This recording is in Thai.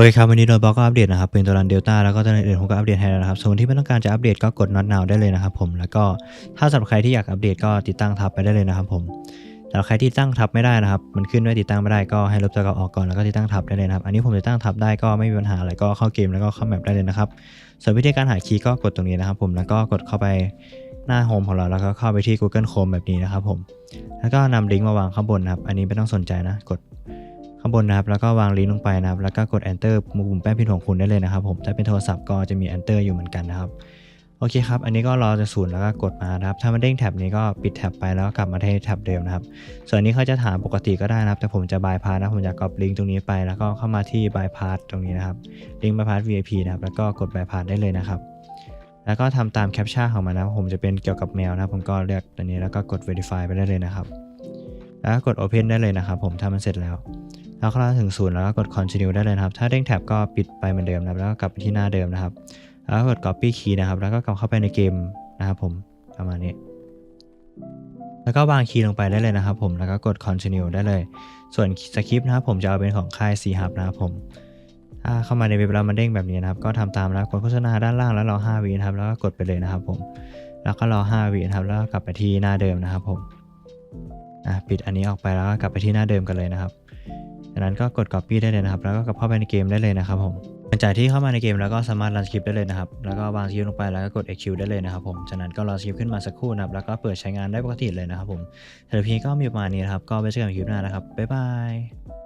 โอเคครับวันนี้โดนบล็อกก็อัปเดตนะครับเป็นตัวรันเดลต้าแล้วก็ตัวอื่นๆผมก็อัปเดตให้แล้วนะครับ ส่วนที่ไม่ต้องการจะอัปเดตก็กด not now ได้เลยนะครับผมแล้วก็ถ้าสำหรับใครที่อยากอัปเดตก็ติดตั้งทับไปได้เลยนะครับผมแต่ใครที่ตั้งทับไม่ได้นะครับ มันขึ้นว่าติดตั้งไม่ได้ก็ให้ลบตัวเก่าออกก่อนแล้วก็ติดตั้งทับได้เลยนะครับ อันนี้ผมติดตั้งทับได้ก็ไม่มีปัญหาอะไรก็เข้าเกมแล้วก็เข้าแมปได้เลยนะครับส่วนวิธีการหาคีย์ก็กดตรงนี้นะครับผมแล้วก็กดเข้าไปหน้าโฮมของเราแล้วก็เข้าไปที่ Google Chrome แบบนี้นะครับผมแล้วก็นำลิงก์มาวางข้างบนนะครับอันนี้ไม่ต้องสนใจนะกด ข้างบนนะครับแล้วก็วางลิงก์ลงไปนะครับแล้วก็กด enter ปุ่มแป้นพิมพ์ของคุณได้เลยนะครับผมถ้าเป็นโทรศัพท์ก็จะมี enter อยู่เหมือนกันนะครับโอเคครับ อันนี้ก็รอจะศูนย์แล้วก็กดมานะครับ ถ้ามันเด้งแท็บนี้ก็ปิดแท็บไปแล้วกลับมาที่แท็บเดิมนะครับ ส่วนนี้เขาจะถามปกติก็ได้นะครับ แต่ผมจะบายพาสนะ ผมจะกรอบลิงก์ตรงนี้ไป แล้วก็เข้ามาที่บายพาสตรงนี้นะครับ ลิงก์บายพาส VIP นะครับ แล้วก็กดบายพาสได้เลยนะครับ แล้วก็ทำตามแคปชั่นของมันนะครับผมจะเป็นเกี่ยวกับแมวนะครับผมก็เลือกตัวนี้แล้วก็กด verify ไปได้เลยนะครับ แล้วกด open ได้เลยนะครับ ผมถ้ามันเสร็จแล้ว แล้วก็ถึงศูนย์แล้วก็กด continue ได้เลยนะครับ ถ้าเด้งแท็บก็ปิดไปเหมือนเดิมนะครับแล้วก็กลับไปที่หน้าเดิมนะครับ แล้วก็กด copy key นะครับ แล้วก็กลับเข้าไปในเกมนะครับผมประมาณนี้ แล้วก็วางคีย์ลงไปได้เลยนะครับ ผมแล้วก็กด continue ได้เลย ส่วนสคริปต์นะครับผมจะเอาเป็นของค่าย C Hub นะครับผมถ้าเข้ามาในเว็บแล้วมันเด้งแบบนี้นะครับ ก็ทำตามแล้วกดโฆษณาด้านล่างแล้วรอ5วินะครับ แล้วก็กดไปเลยนะครับ ผม แล้วก็รอ5วินะครับ แล้วกลับไปที่หน้าเดิมนะครับ ผมปิดอันนี้ออกไปแล้วก็กลับไปที่หน้าเดิมกันเลยนะครับ จากนั้นก็กด copy ได้เลยนะครับ แล้วก็กลับเข้าไปในเกมได้เลยนะครับผมหลังจากที่เข้ามาในเกมแล้วก็สามารถรันสคริปต์ได้เลยนะครับ แล้วก็วางสคริปต์ลงไปแล้วก็กด EQ ได้เลยนะครับผม จากนั้นก็รอสคริปต์ขึ้นมาสักครู่นะครับ แล้วก็เปิดใช้งานได้ปกติเลยนะครับผมสำหรับพีก็มีประมาณนี้นะครับ ก็ไว้เจอกันคลิปหน้านะครับ บ๊ายบาย